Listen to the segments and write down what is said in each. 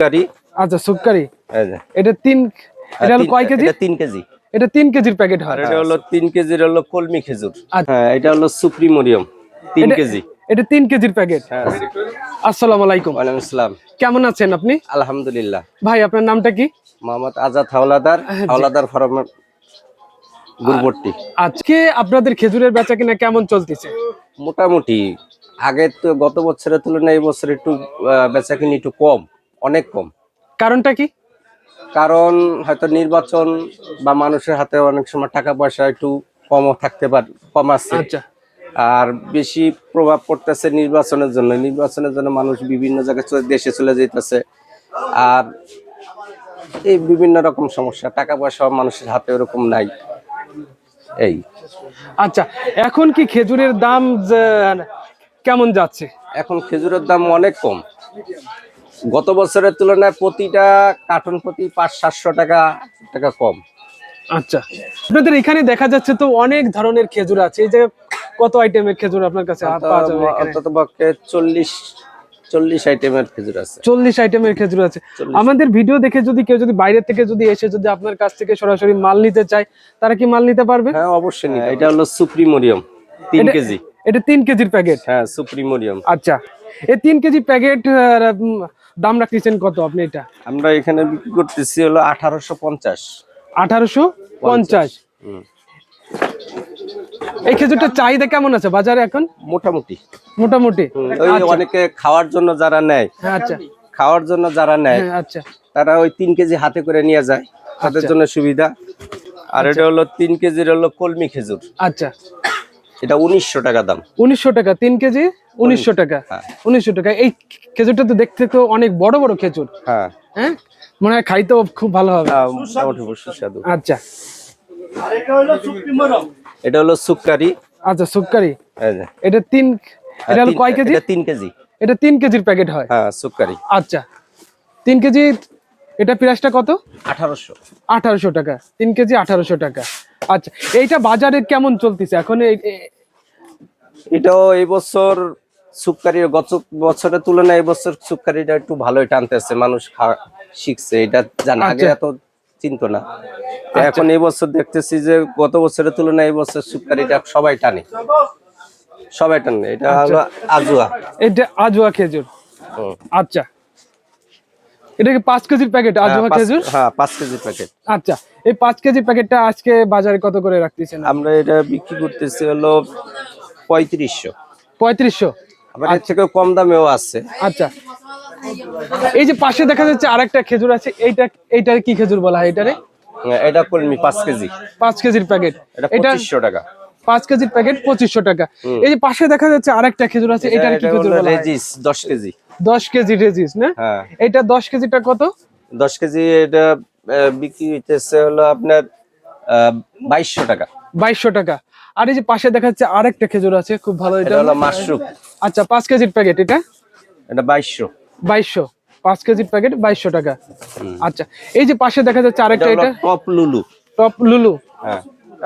কারি আচ্ছা সুক্কারি এটা তিন এটা হলো কয় কেজি? এটা তিন কেজি। এটা তিন কেজির প্যাকেট হয়। এটা হলো তিন কেজির হলো কলমি খেজুর। আচ্ছা। হ্যাঁ এটা হলো সুপ্রিমোরিয়াম তিন কেজি। এটা তিন কেজির প্যাকেট? হ্যাঁ। আসসালামু আলাইকুম। ওয়ালাইকুম আসসালাম। কেমন আছেন আপনি? আলহামদুলিল্লাহ। ভাই আপনার নামটা কি? মোহাম্মদ আজাদ হাওলাদার হাওলাদার গুরবর্তী আজকে আপনাদের খেজুরের বেচা কিনা কেমন চলতেছে? মোটামুটি আগে তো গত বছরের তুলনায় এই বছর একটু আহ, বেচাকিনি একটু কম। অনেক কম। কারণটা কি? কারণ হয়তো নির্বাচন বা মানুষের হাতে অনেক সময় টাকা পয়সা একটু কমও থাকতে পারে কম আছে। আচ্ছা। আর বেশি প্রভাব পড়তেছে নির্বাচনের জন্য। নির্বাচনের জন্য মানুষ বিভিন্ন জায়গায় দেশে চলে যেতেছে আর এই বিভিন্ন রকম সমস্যা টাকা পয়সা মানুষের হাতে ওরকম নাই। এই। আচ্ছা এখন কি খেজুরের দাম কেমন যাচ্ছে? এখন খেজুরের দাম অনেক কম। গত বছরের তুলনায় প্রতিটা কার্টন প্রতি পাঁচ সাতশো টাকা টাকা কম। আচ্ছা। আপনাদের এখানে দেখা যাচ্ছে তো অনেক ধরনের খেজুর আছে। এই যে কত আইটেমের খেজুর আপনার কাছে? অন্তত পক্ষে চল্লিশ চল্লিশ আইটেমের খেজুর আছে। চল্লিশ আইটেমের খেজুর আছে। আমাদের ভিডিও দেখে যদি কেউ যদি বাইরে থেকে যদি এসে যদি আপনার কাছ থেকে সরাসরি মাল নিতে চায় তারা কি মাল নিতে পারবে? হ্যাঁ অবশ্যই। এটা হলো সুপ্রিমোরিয়াম তিন কেজি। এটা তিন কেজির প্যাকেট? হ্যাঁ সুপ্রিমোরিয়াম। আচ্ছা। এই তিন কেজি প্যাকেট দাম রাখতেছেন কত আপনি এটা? আমরা এখানে বিক্রি করতেছি হলো আঠারোশো পঞ্চাশ। আঠারোশো পঞ্চাশ। এই খেজুরটার চাহিদা কেমন আছে বাজারে এখন? মোটামুটি। মোটামুটি। অনেকে খাওয়ার জন্য যারা নেয় হ্যাঁ আচ্ছা। খাওয়ার জন্য যারা নেয় হ্যাঁ আচ্ছা। তারা ওই তিন কেজি হাতে করে নিয়ে যায় তাদের জন্য সুবিধা। আর এটা হলো তিন কেজির হলো কলমি খেজুর। আচ্ছা। এটা উনিশশো টাকা দাম। উনিশশো টাকা তিন কেজি উনিশশো টাকা। হ্যাঁ। উনিশশো টাকা। এই খেজুরটা তো দেখতে তো অনেক বড় বড় খেজুর। হ্যাঁ। হ্যাঁ? মনে হয় খাইতেও খুব ভালো হবে। মোটামুটি সুস্বাদু। আচ্ছা। এটা হলো সুক্কারি আচ্ছা সুক্কারি এটা তিন এটা হলো তিন- কয় কেজি? এটা তিন কেজি। এটা তিন কেজির প্যাকেট হয়। হ্যাঁ সুক্কারি আচ্ছা। তিন কেজি এটা প্রাইসটা কত? আঠারোশো। আঠারোশো টাকা। তিন কেজি আঠারোশো টাকা। আচ্ছা এইটা বাজারে কেমন চলতেছে? এখন এটাও এই বছর সুক্কারির গত বছরের তুলনায় এই বছর সুক্কারিটা একটু ভালোই টানতেছে মানুষ শিখছে এটা জানা। আগে আচ্ছা। এত চিন্তা না। এখন এই বছর দেখতেছি যে গত বছরের তুলনায় এই বছর সুক্কারিটা সবাই টানে। সবাই টানে। এটা হলো আজুয়া। এটা আজোয়া খেজুর। আচ্ছা। এটা কি পাঁচ কেজির প্যাকেট আজোয়া খেজুর? হ্যাঁ পাঁচ কেজি প্যাকেট আচ্ছা এই পাঁচ কেজি প্যাকেটটা আজকে বাজারে কত করে রাখতেছেন? আমরা এটা বিক্রি করতেছি হলো পঁয়ত্রিশশো। পঁয়ত্রিশশো? আবার এর থেকেও কম দামেও আছে। আচ্ছা। এই যে পাশে দেখা যাচ্ছে আরেকটা খেজুর আছে এইটা এইটার কি খেজুর বলা হয় এটারে? হ্যাঁ, এটা কলমি পাঁচ কেজি। পাঁচ কেজির প্যাকেট এটা এটা পঁচিশশো টাকা। পাঁচ কেজির প্যাকেট পঁচিশশো টাকা। এই যে পাশে দেখা যাচ্ছে আরেকটা খেজুর আছে এটার কি খেজুর বলা হয়? দশ কেজি। দশ কেজি রেজিস না? হ্যাঁ। এটা দশ কেজিটা কত? দশ কেজি এটা বিক্রি হইতেছে হলো আপনার বাইশশো টাকা। বাইশশো টাকা। আর এই যে পাশে দেখা যাচ্ছে আরেকটা খেজুর আছে খুব ভালো এটা হলো মাশরুম। আচ্ছা পাঁচ কেজির প্যাকেট এটা? এটা বাইশশো। বাইশশো। পাঁচ কেজির প্যাকেট বাইশশো টাকা। আচ্ছা এই যে পাশে দেখা যাচ্ছে আরেকটা এটা? টপ লুলু। টপ লুলু। হ্যাঁ।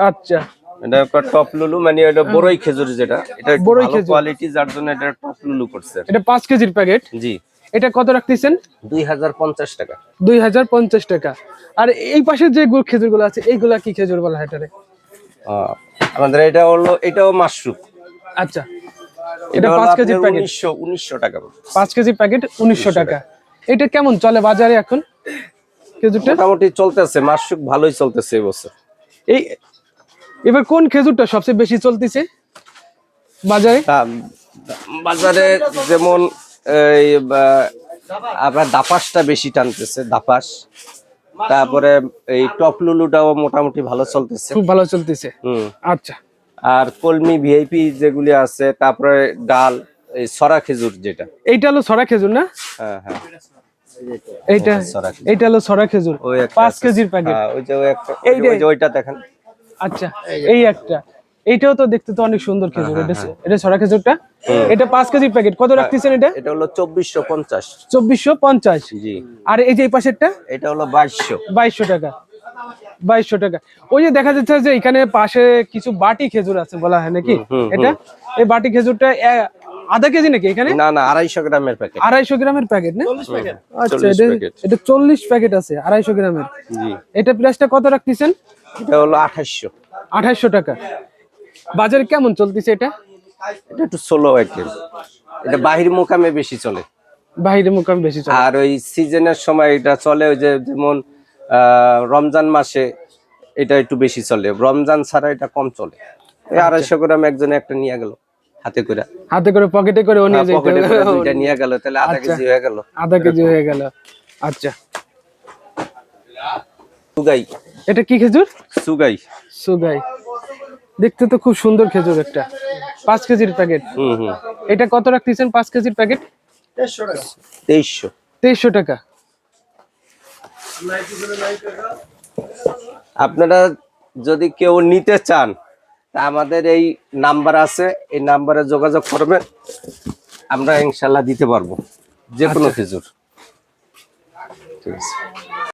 আচ্ছা। এটা একটা টপ লুলু মানে এটা বড়ই খেজুর যেটা। এটা একটু বড়ই খেজুর। কোয়ালিটি যার জন্য এটা টপ লুলু করছে। এটা কেজির প্যাকেট। জি। এটা কত রাখতেছেন? দুই হাজার পঞ্চাশ টাকা। দুই হাজার পঞ্চাশ টাকা। আর এই পাশে যে খেজুরগুলো আছে এইগুলা কি খেজুর বলা হয় এটারে? আমাদের এটা হলো এটাও মাশরুম। আচ্ছা। এটা কেজির প্যাকেট। টাকা কেজি প্যাকেট উনিশশো টাকা। এটা কেমন চলে বাজারে এখন? খেজুরটা? মোটামুটি চলতেছে মাশরুম ভালোই চলতেছে এবছর এই এবার কোন খেজুরটা সবচেয়ে বেশি চলতেছে বাজারে? বাজারে যেমন এই আপনার দাপাসটা বেশি টানতেছে দাপাস। তারপরে এই টপ লুলুটাও মোটামুটি ভালো চলতেছে। খুব ভালো চলতেছে। হুম। আচ্ছা। আর কলমি ভিআইপি যেগুলি আছে তারপরে ডাল এই সরা খেজুর যেটা। এইটা হলো সরা খেজুর না? হ্যাঁ হ্যাঁ। এইটা এইটা হলো সরা খেজুর। ওই একটা পাঁচ কেজির প্যাকেট ওই যে ওই একটা ওই ওই যে ওইটা দেখেন। আচ্ছা এই একটা। এইটাও তো দেখতে তো অনেক সুন্দর হ্যাঁ, খেজুর। এটা এটা সরা খেজুরটা? এটা পাঁচ কেজি প্যাকেট কত রাখতেছেন এটা? এটা হলো চব্বিশশো পঞ্চাশ। চব্বিশশো পঞ্চাশ। জি। আর এই যে এই পাশেরটা? এটা হলো বাইশশো। বাইশশো টাকা। বাইশশো টাকা। ওই যে দেখা যাচ্ছে যে এখানে পাশে কিছু বাটি খেজুর আছে বলা হয় নাকি? এটা? এই বাটি খেজুরটা আধা কেজি নাকি এখানে? না না আড়াইশো গ্রামের প্যাকেট আড়াইশো গ্রামের প্যাকেট না? আচ্ছা এটা চল্লিশ প্যাকেট আছে আড়াইশো গ্রামের। এটা প্রাইসটা কত রাখতেছেন? এটা হলো আঠাশশো আঠাইশো টাকা। বাজারে কেমন চলতেছে এটা? এটা একটু সোলো আইটেম এটা বাহির মোকামে বেশি চলে। বাইরে মোকামে বেশি চলে। আর ওই সিজনের সময় এটা চলে ওই যে যেমন আহ, রমজান মাসে এটা একটু বেশি চলে। রমজান ছাড়া এটা কম চলে। এই আড়াইশো গ্রাম একজনে একটা নিয়ে গেল। হাতে করে। হাতে করে পকেটে করে ও নিয়ে যেতে পকেটে করে দুইটা নিয়ে গেল তাহলে আধা আচ্ছা। কেজি হয়ে গেল। আধা কেজি হয়ে গেল। আচ্ছা। সুগাই। এটা কি খেজুর? সুগাই। সুগাই। দেখতে তো খুব সুন্দর খেজুর একটা। পাঁচ কেজির প্যাকেট। হুম হুম। এটা কত রাখতেছেন পাঁচ কেজির প্যাকেট? তেইশশো। তেইশশো টাকা। আপনারা যদি কেউ নিতে চান তা আমাদের এই নাম্বার আছে এই নাম্বারে যোগাযোগ করবেন আমরা ইনশাল্লাহ দিতে পারব যে কোনো খেজুর ঠিক আছে।